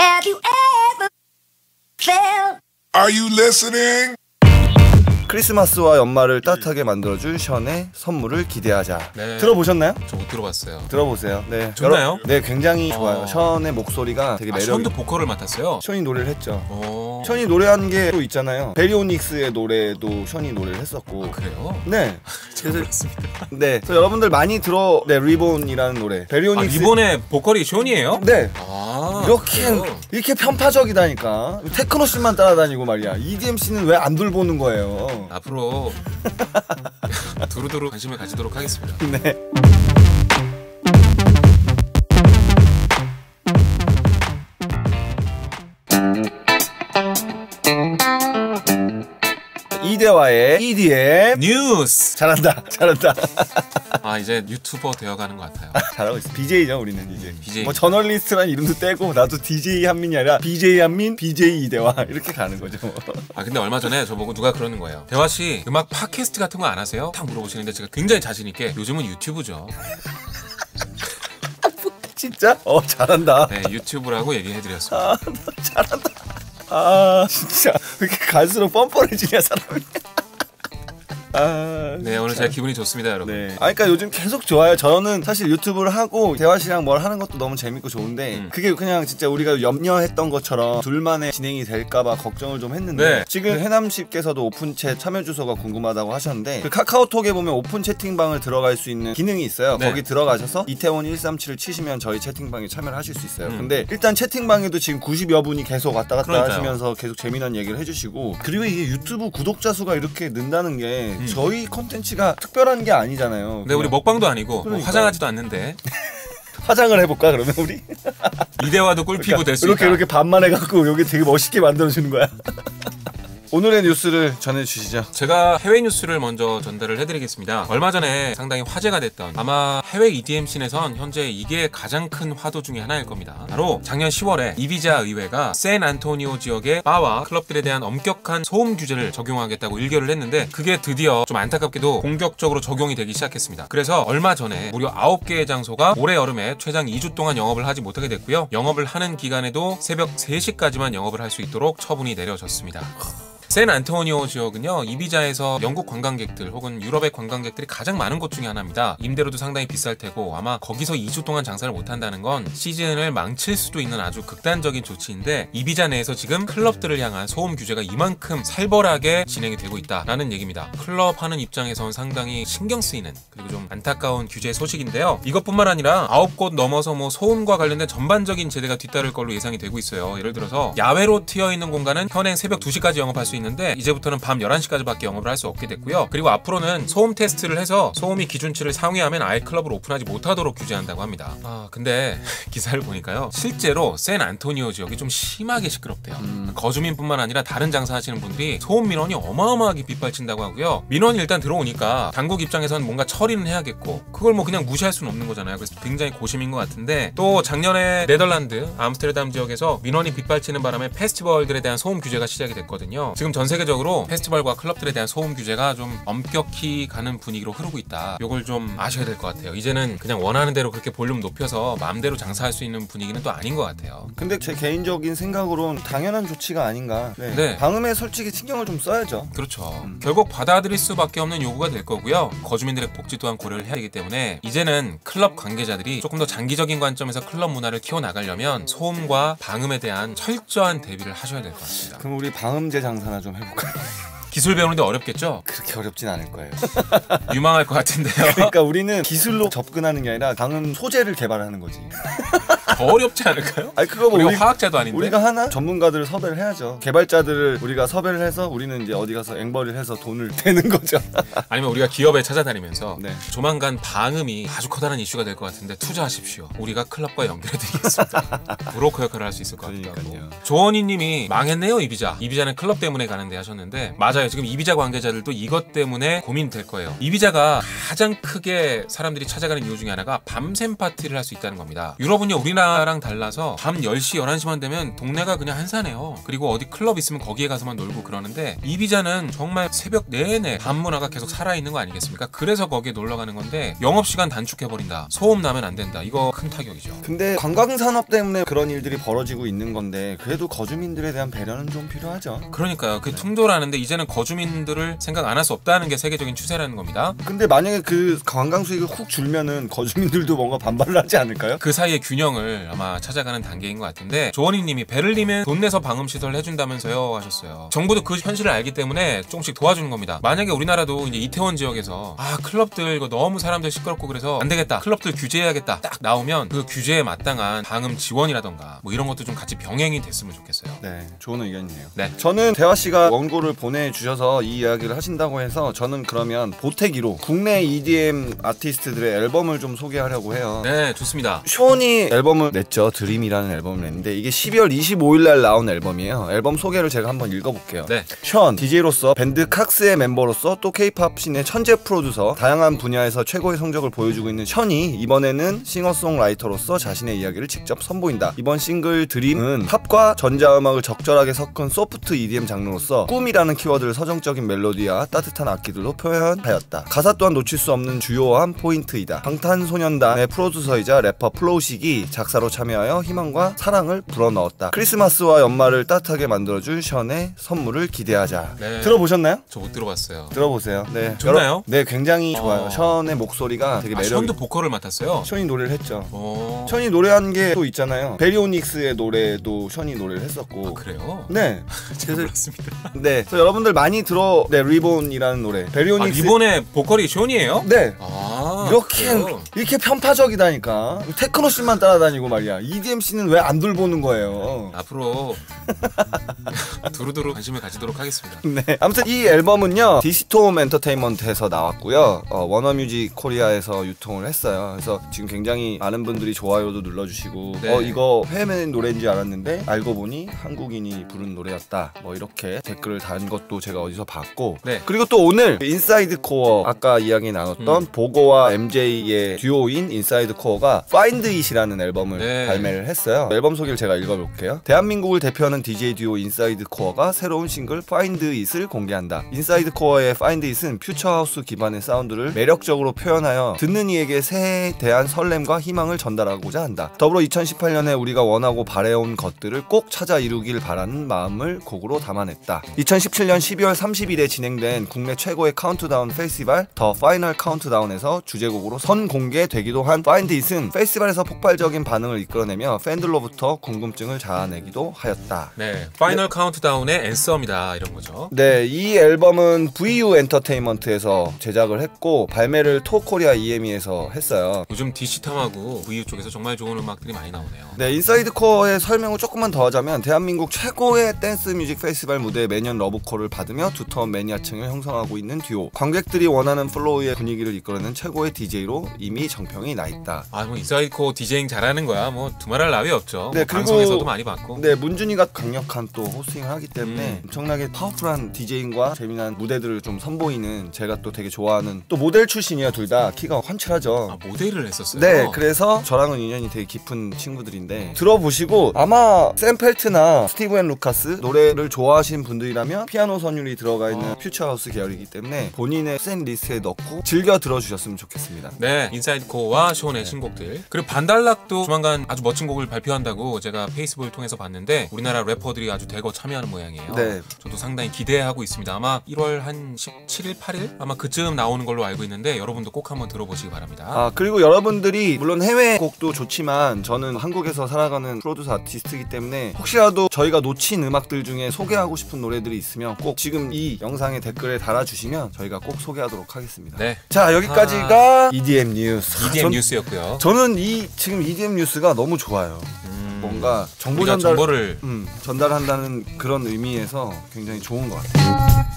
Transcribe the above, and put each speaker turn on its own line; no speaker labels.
Have you ever felt
Are you listening?
크리스마스와 연말을 따뜻하게 만들어줄 션의 선물을 기대하자.
네.
들어보셨나요?
저 못 들어봤어요.
들어보세요. 네.
좋나요?
여러- 네, 굉장히 좋아요.
어.
션의 목소리가 되게
아,
매력.
션도 보컬을 맡았어요.
션이 노래를 했죠.
어.
션이 노래한 게 또 있잖아요. 베리오닉스의 노래도 션이 노래를 했었고.
아, 그래요?
네.
몰랐습니다.
네. 그래서 여러분들 많이 들어. 네, 리본이라는 노래.
아,
베리오닉스.
이번에 보컬이 션이에요?
네.
아,
이렇게? 이렇게 편파적이다니까. 테크노 씬만 따라다니고 말이야. EDM 씬은 왜 안 돌보는 거예요?
앞으로 두루두루 관심을 가지도록 하겠습니다.
네. 이대화의 EDM
뉴스.
잘한다 잘한다
아 이제 유튜버 되어가는 것 같아요.
잘하고 있어 BJ죠 우리는 이제
BJ.
뭐 저널리스트란 이름도 떼고 나도 DJ 한민이 아니라 BJ 한민 BJ 이대화 이렇게 가는 거죠
아 근데 얼마 전에 저보고 누가 그러는 거예요. 대화 씨 음악 팟캐스트 같은 거 안 하세요? 딱 물어보시는데 제가 굉장히 자신 있게 요즘은 유튜브죠.
진짜? 어 잘한다
네 유튜브라고 얘기해드렸습니다.
잘한다 아 진짜 왜 이렇게 갈수록 뻔뻔해지냐 사람이 아,
네 오늘
진짜.
제 기분이 좋습니다 여러분.
네. 아, 그러니까 요즘 계속 좋아요. 저는 사실 유튜브를 하고 대화 씨랑 뭘 하는 것도 너무 재밌고 좋은데
음.
그게 그냥 진짜 우리가 염려했던 것처럼 둘만의 진행이 될까봐 걱정을 좀 했는데
네.
지금 해남 씨께서도 오픈챗 참여 주소가 궁금하다고 하셨는데 그 카카오톡에 보면 오픈 채팅방을 들어갈 수 있는 기능이 있어요.
네.
거기 들어가셔서 이태원 137을 치시면 저희 채팅방에 참여를 하실 수 있어요.
음.
근데 일단 채팅방에도 지금 90여 분이 계속 왔다 갔다
그러니까요.
하시면서 계속 재미난 얘기를 해주시고 그리고 이게 유튜브 구독자 수가 이렇게 는다는 게
음.
저희 컨텐츠가 특별한 게 아니잖아요.
네 우리 먹방도 아니고 뭐
그러니까.
화장하지도 않는데
화장을 해볼까 그러면 우리
이대화도 꿀피부 될수
이렇게
있다.
이렇게 반만 해갖고 여기 되게 멋있게 만들어주는 거야. 오늘의 뉴스를 전해주시죠.
제가 해외 뉴스를 먼저 전달을 해드리겠습니다. 얼마 전에 상당히 화제가 됐던 아마 해외 EDM 씬에선 현재 이게 가장 큰 화두 중에 하나일 겁니다. 바로 작년 10월에 이비자 의회가 샌 안토니오 지역의 바와 클럽들에 대한 엄격한 소음 규제를 적용하겠다고 일결을 했는데 그게 드디어 좀 안타깝게도 공격적으로 적용이 되기 시작했습니다. 그래서 얼마 전에 무려 9개의 장소가 올해 여름에 최장 2주 동안 영업을 하지 못하게 됐고요. 영업을 하는 기간에도 새벽 3시까지만 영업을 할 수 있도록 처분이 내려졌습니다. 샌 안토니오 지역은요 이비자에서 영국 관광객들 혹은 유럽의 관광객들이 가장 많은 곳 중에 하나입니다. 임대료도 상당히 비쌀 테고 아마 거기서 2주 동안 장사를 못한다는 건 시즌을 망칠 수도 있는 아주 극단적인 조치인데 이비자 내에서 지금 클럽들을 향한 소음 규제가 이만큼 살벌하게 진행이 되고 있다라는 얘기입니다. 클럽 하는 입장에선 상당히 신경 쓰이는 그리고 좀 안타까운 규제 소식인데요. 이것뿐만 아니라 9곳 넘어서 뭐 소음과 관련된 전반적인 제재가 뒤따를 걸로 예상이 되고 있어요. 예를 들어서 야외로 트여 있는 공간은 현행 새벽 2시까지 영업할 수 있는 데 이제부터는 밤 11시까지밖에 영업을 할 수 없게 됐고요. 그리고 앞으로는 소음 테스트를 해서 소음이 기준치를 상회하면 아예 클럽을 오픈하지 못하도록 규제한다고 합니다. 아 근데 기사를 보니까요. 실제로 샌 안토니오 지역이 좀 심하게 시끄럽대요. 거주민뿐만 아니라 다른 장사하시는 분들이 소음 민원이 어마어마하게 빗발친다고 하고요. 민원이 일단 들어오니까 당국 입장에서는 뭔가 처리는 해야겠고 그걸 뭐 그냥 무시할 수는 없는 거잖아요. 그래서 굉장히 고심인 것 같은데 또 작년에 네덜란드 암스테르담 지역에서 민원이 빗발치는 바람에 페스티벌들에 대한 소음 규제가 시작이 됐거든요. 지금 전 세계적으로 페스티벌과 클럽들에 대한 소음 규제가 좀 엄격히 가는 분위기로 흐르고 있다. 이걸 좀 아셔야 될 것 같아요. 이제는 그냥 원하는 대로 그렇게 볼륨 높여서 마음대로 장사할 수 있는 분위기는 또 아닌 것 같아요.
근데 제 개인적인 생각으로는 당연한 조치가 아닌가. 네.
네.
방음에 솔직히 신경을 좀 써야죠.
그렇죠. 결국 받아들일 수밖에 없는 요구가 될 거고요. 거주민들의 복지 또한 고려를 해야 되기 때문에 이제는 클럽 관계자들이 조금 더 장기적인 관점에서 클럽 문화를 키워나가려면 소음과 방음에 대한 철저한 대비를 하셔야 될 것 같습니다.
그럼 우리 방음제 장사나 좀 해볼까요?
기술 배우는데 어렵겠죠?
그렇게 어렵진 않을 거예요.
유망할 것 같은데요.
그러니까 우리는 기술로 접근하는 게 아니라 방음 소재를 개발하는 거지.
더 어렵지 않을까요?
아니 그거 뭐
우리가
우리,
화학자도 아닌데.
우리가 하나 전문가들을 섭외를 해야죠. 개발자들을 우리가 섭외를 해서 우리는 이제 어디 가서 앵벌이를 해서 돈을 내는 거죠.
아니면 우리가 기업에 찾아다니면서
네.
조만간 방음이 아주 커다란 이슈가 될 것 같은데 투자하십시오. 우리가 클럽과 연결해드리겠습니다. 브로커 역할을 할 수 있을 것 같기도 하고.
그러니까요.
조원희님이 망했네요 이비자. 이비자는 클럽 때문에 가는데 하셨는데 맞아 요. 지금 이비자 관계자들도 이것 때문에 고민될 거예요. 이비자가 가장 크게 사람들이 찾아가는 이유 중에 하나가 밤샘 파티를 할 수 있다는 겁니다. 유럽은요 우리나라 우리나라랑 달라서 밤 10시 11시만 되면 동네가 그냥 한산해요. 그리고 어디 클럽 있으면 거기에 가서만 놀고 그러는데 이비자는 정말 새벽 내내 밤 문화가 계속 살아있는 거 아니겠습니까? 그래서 거기에 놀러 가는 건데 영업시간 단축해버린다. 소음 나면 안 된다. 이거 큰 타격이죠.
근데 관광산업 때문에 그런 일들이 벌어지고 있는 건데 그래도 거주민들에 대한 배려는 좀 필요하죠.
그러니까요. 그 퉁돌하는데 이제는 거주민들을 생각 안 할 수 없다는 게 세계적인 추세라는 겁니다.
근데 만약에 그 관광 수익을 훅 줄면은 거주민들도 뭔가 반발을 하지 않을까요?
그 사이의 균형을 아마 찾아가는 단계인 것 같은데 조원희님이 베를린은 돈 내서 방음 시설 해준다면서요 하셨어요. 정부도 그 현실을 알기 때문에 조금씩 도와주는 겁니다. 만약에 우리나라도 이제 이태원 지역에서 아 클럽들 이거 너무 사람들 시끄럽고 그래서 안 되겠다 클럽들 규제해야겠다 딱 나오면 그 규제에 마땅한 방음 지원이라던가 뭐 이런 것도 좀 같이 병행이 됐으면 좋겠어요.
네, 좋은 의견이네요.
네.
저는 대화 씨가 원고를 보내 주셔서 이 이야기를 하신다고 해서 저는 그러면 보태기로 국내 EDM 아티스트들의 앨범을 좀 소개하려고 해요.
네 좋습니다.
쇼니 앨범을 냈죠. 드림이라는 앨범을 냈는데 이게 12월 25일 날 나온 앨범이에요. 앨범 소개를 제가 한번 읽어볼게요.
네.
션, DJ로서 밴드 칵스의 멤버로서 또 K-팝 씬의 천재 프로듀서, 다양한 분야에서 최고의 성적을 보여주고 있는 션이 이번에는 싱어송라이터로서 자신의 이야기를 직접 선보인다. 이번 싱글 드림은 팝과 전자음악을 적절하게 섞은 소프트 EDM 장르로서 꿈이라는 키워드를 서정적인 멜로디와 따뜻한 악기들로 표현하였다. 가사 또한 놓칠 수 없는 주요한 포인트이다. 방탄소년단의 프로듀서이자 래퍼 플로우식이 작사로 참여하여 희망과 사랑을 불어넣었다. 크리스마스와 연말을 따뜻하게 만들어줄 션의 선물을 기대하자.
네.
들어보셨나요?
저 못 들어봤어요.
들어보세요. 네.
좋나요?
네, 굉장히 좋아요.
어.
션의 목소리가 되게
아,
매력.
션도 보컬을 맡았어요.
션이 노래를 했죠.
어.
션이 노래한 게 또 있잖아요. 베리오닉스의 노래도 션이 노래를 했었고.
그래요?
네.
잘
그래서
몰랐습니다.
네. 그래서 여러분들 많이 들어. 네, 리본이라는 노래.
아,
베리오닉스.
리본의 보컬이 션이에요?
네.
아
이렇게
그래요?
이렇게 편파적이다니까. 테크노 씬만 따라다니고 말이야. EDM 씬은 왜 안 돌보는 거예요?
앞으로 두루두루 관심을 가지도록 하겠습니다.
네. 아무튼 이 앨범은요 디시톰 엔터테인먼트에서 나왔고요. 어, 워너뮤직 코리아에서 유통을 했어요. 그래서 지금 굉장히 많은 분들이 좋아요도 눌러주시고
네.
어 이거 해외 노래인지 알았는데 알고 보니 한국인이 부른 노래였다. 뭐 이렇게 댓글을 단 것도 제가 어디서 봤고
네.
그리고 또 오늘 인사이드 코어 아까 이야기 나눴던
음.
보고와 MJ의 듀오인 인사이드 코어가 Find It이라는 앨범을
네.
발매를 했어요. 앨범 소개를 제가 읽어볼게요. 대한민국을 대표하는 DJ 듀오 인사이드 코어 가 새로운 싱글 Find It을 공개한다. 인사이드 코어의 Find It은 퓨처하우스 기반의 사운드를 매력적으로 표현하여 듣는 이에게 새해에 대한 설렘과 희망을 전달하고자 한다. 더불어 2018년에 우리가 원하고 바래온 것들을 꼭 찾아 이루길 바라는 마음을 곡으로 담아냈다. 2017년 12월 30일에 진행된 국내 최고의 카운트다운 페스티벌 더 파이널 카운트다운에서 주제곡으로 선공개되기도 한 Find It은 페스티벌에서 폭발적인 반응을 이끌어내며 팬들로부터 궁금증을 자아내기도 하였다.
네, 파이널 카운트다운 의 앤썸이다 이런 거죠.
네, 이 앨범은 VU 엔터테인먼트에서 제작을 했고 발매를 토코리아 EME에서 했어요.
요즘 DC탐하고 VU 쪽에서 정말 좋은 음악들이 많이 나오네요.
네, 인사이드 코어의 설명을 조금만 더 하자면 대한민국 최고의 댄스 뮤직 페스티벌 무대에 매년 러브콜을 받으며 두터운 매니아층을 형성하고 있는 듀오. 관객들이 원하는 플로우의 분위기를 이끌어내는 최고의 DJ로 이미 정평이 나 있다.
아, 뭐 인사이드코 디제잉 잘하는 거야. 뭐 두말할 나위 없죠.
네,
뭐
그리고-
방송에서도 많이 봤고.
네, 문준이가 강력한 또 호스팅을 하기 때문에
음.
엄청나게 파워풀한 DJ인과 재미난 무대들을 좀 선보이는 제가 또 되게 좋아하는 또 모델 출신이야 둘다 키가 환칠하죠.
아, 모델을 했었어요.
네, 그래서 저랑은 인연이 되게 깊은 친구들인데 들어보시고 아마 샘 펠트나 스티브 앤 루카스 노래를 좋아하시는 분들이라면 피아노 선율이 들어가 있는
어.
퓨처하우스 계열이기 때문에 본인의 팬 리스트에 넣고 즐겨 들어주셨으면 좋겠습니다.
네, 인사이드 코어와 쇼의 신곡들. 그리고 반달락도 조만간 아주 멋진 곡을 발표한다고 제가 페이스북을 통해서 봤는데 우리나라 래퍼들이 아주 대거 참여하는 모양 이에요.
네.
저도 상당히 기대하고 있습니다. 아마 1월 한 17일, 8일 아마 그쯤 나오는 걸로 알고 있는데 여러분도 꼭 한번 들어보시기 바랍니다.
아 그리고 여러분들이 물론 해외 곡도 좋지만 저는 한국에서 살아가는 프로듀서 아티스트이기 때문에 혹시라도 저희가 놓친 음악들 중에 소개하고 싶은 노래들이 있으면 꼭 지금 이 영상의 댓글에 달아주시면 저희가 꼭 소개하도록 하겠습니다.
네,
자 여기까지가 EDM 뉴스.
EDM
전-
뉴스였고요.
저는 이 지금 EDM 뉴스가 너무 좋아요.
음,
뭔가 정보
우리가
전달
정보를
음, 전달한다는 그런 의미에서 굉장히 좋은 것 같아요.